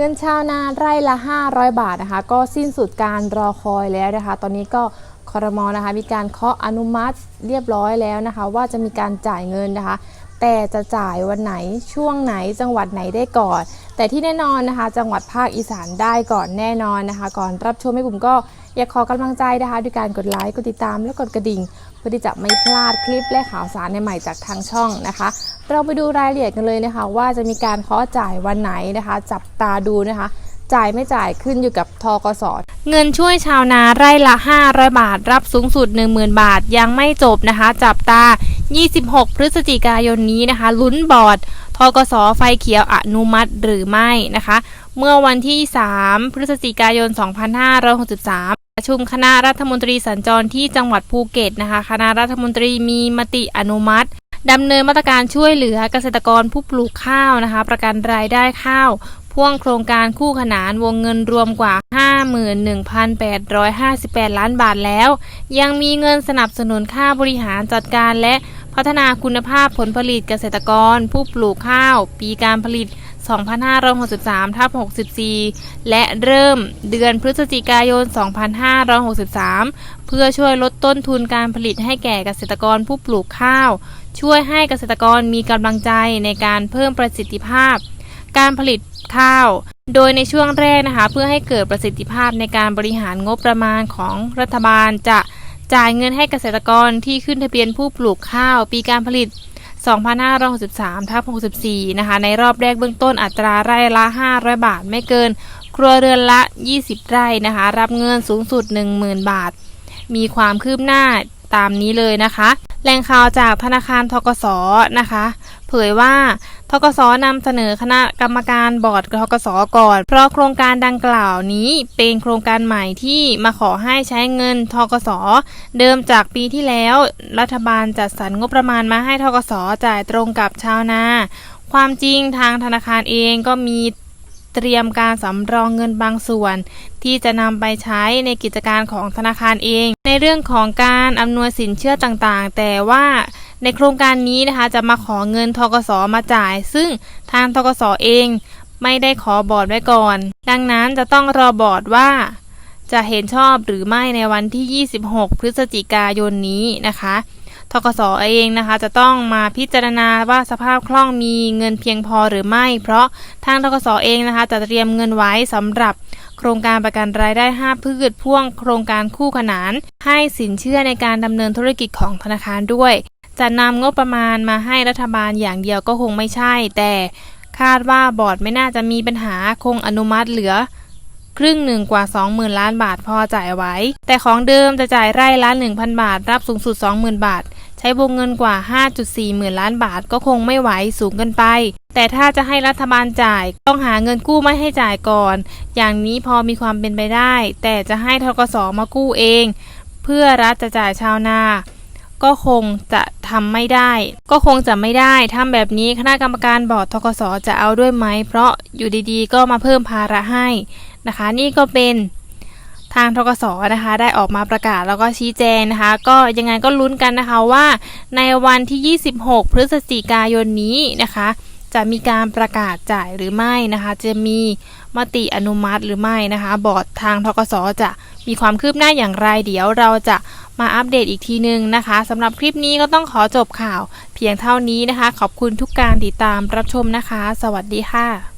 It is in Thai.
เงินชาวนาไร่ละ 500 บาทนะคะ ก็สิ้นสุดการรอคอยแล้วนะคะ ตอนนี้ก็คอรมอนะคะ มีการเคาะอนุมัติเรียบร้อยแล้วนะคะ ว่าจะมีการจ่ายเงินนะคะ แต่จะจ่ายวันไหนช่วงไหนจังหวัดไหนได้ก่อน แต่ที่แน่นอนนะคะ จังหวัดภาคอีสานได้ก่อนแน่นอนนะคะ ก่อนรับชมให้ผมก็อยากขอกำลังใจนะคะด้วยการกดไลค์กดติดตามและกดกระดิ่ง เพื่อที่จะไม่พลาดคลิปและข่าวสารใหม่ๆจากทางช่องนะคะ เราไปดูรายละเอียดกันเลยนะคะ ว่าจะมีการเคาะจ่ายวันไหนนะคะ จับตาดูนะคะ จ่ายไม่จ่ายขึ้นอยู่กับทกสเงินช่วยชาวนาไร่ละ 500 บาท รับสูงสุด 10,000 บาทยังไม่จบนะคะ จับตา 26 พฤศจิกายนนี้นะคะ ลุ้นบอร์ดทกสไฟเขียวอนุมัติหรือไม่นะคะ เมื่อวันที่ 3 พฤศจิกายน 2563ประชุมคณะรัฐมนตรีสัญจรที่จังหวัดภูเก็ตนะคะ คณะรัฐมนตรีมีมติอนุมัติ ดำเนินมาตรการช่วยเหลือเกษตรกรผู้ปลูกข้าวนะคะ ประกันรายได้ข้าว พ่วงโครงการคู่ขนานวงเงินรวมกว่า 51,858 ล้านบาทแล้ว ยังมีเงินสนับสนุนค่าบริหารจัดการและพัฒนาคุณภาพผลผลิตเกษตรกร ผู้ปลูกข้าว ปีการผลิต 2563ทับ64 และเริ่มเดือนพฤศจิกายน 2563 เพื่อช่วยลดต้นทุนการผลิตให้แก่เกษตรกรผู้ปลูกข้าว ช่วยให้เกษตรกรมีกำลังใจในการเพิ่มประสิทธิภาพ การผลิตข้าว โดยในช่วงแรกนะคะ เพื่อให้เกิดประสิทธิภาพในการบริหารงบประมาณของรัฐบาลจะจ่ายเงินให้เกษตรกรที่ขึ้นทะเบียนผู้ปลูกข้าว ปีการผลิต 2563ทับ64 นะคะ ในรอบแรกเบื้องต้นอัตราไร่ละ 500 บาทไม่เกิน ครัวเรือนละ 20 ไร่นะคะ รับเงินสูงสุด 10,000 บาท มีความคืบหน้าตามนี้เลยนะคะ แหล่งข่าวจากธนาคารทกสนะคะ เผยว่าทกสนำเสนอคณะกรรมการบอร์ดทกสก่อน เพราะโครงการดังกล่าวนี้เป็นโครงการใหม่ที่มาขอให้ใช้เงินทกสเดิมจากปีที่แล้ว รัฐบาลจัดสรรงบประมาณมาให้ทกสจ่ายตรงกับชาวนา ความจริงทางธนาคารเองก็มี เตรียมการสำรองเงินบางส่วน ที่จะนำไปใช้ในกิจการของธนาคารเอง ในเรื่องของการอำนวยสินเชื่อต่างๆ แต่ว่าในโครงการนี้นะคะจะมาขอเงินทกสมาจ่าย ซึ่งทางทกสเองไม่ได้ขอบอร์ดไว้ก่อน ดังนั้นจะต้องรอบอร์ดว่า จะเห็นชอบหรือไม่ในวันที่ 26 พฤศจิกายนนี้นะคะ ทกสเองนะคะ จะต้องมาพิจารณาว่าสภาพคล่องมีเงินเพียงพอหรือไม่ เพราะทางทกสเองนะคะ จะเตรียมเงินไว้สำหรับโครงการประกันรายได้ 5 พืชพ่วง โครงการคู่ขนาน ให้สินเชื่อในการดำเนินธุรกิจของธนาคารด้วย จะนำงบประมาณมาให้รัฐบาลอย่างเดียวก็คงไม่ใช่ แต่คาดว่าบอร์ดไม่น่าจะมีปัญหาคงอนุมัติเหลือ ครึ่งหนึ่งกว่า 20,000 ล้านบาทพอจ่ายไว้ แต่ของเดิมจะจ่ายไร่ละ 1,000 บาท รับสูงสุด 20,000 บาท ใช้วงเงินกว่า 5.4 หมื่นล้านบาทก็คงไม่ไหวสูงเกินไป แต่ถ้าจะให้รัฐบาลจ่ายต้องหาเงินกู้ไม่ให้จ่ายก่อน อย่างนี้พอมีความเป็นไปได้ แต่จะให้ทกสมากู้เอง เพื่อรัฐจะจ่ายชาวนาก็คงจะทำไม่ได้ ก็คงจะไม่ได้ทำแบบนี้คณะกรรมการบอร์ดทกสจะเอาด้วยไหม เพราะอยู่ดีๆ ก็มาเพิ่มภาระให้นะคะ นี่ก็เป็น ทางทกสนะคะ ได้ออกมาประกาศแล้วก็ชี้แจงนะคะ ก็ยังไงก็ลุ้นกันนะคะว่า ในวันที่ 26 พฤศจิกายนนี้นะคะ จะมีการประกาศจ่ายหรือไม่นะคะ จะมีมติอนุมัติหรือไม่นะคะ บอร์ดทางทกสจะมีความคืบหน้าอย่างไรเดี๋ยวเราจะมาอัปเดตอีกทีนึงนะคะสำหรับคลิปนี้ก็ต้องขอจบข่าว เพียงเท่านี้นะคะ ขอบคุณทุกการติดตามรับชมนะคะ สวัสดีค่ะ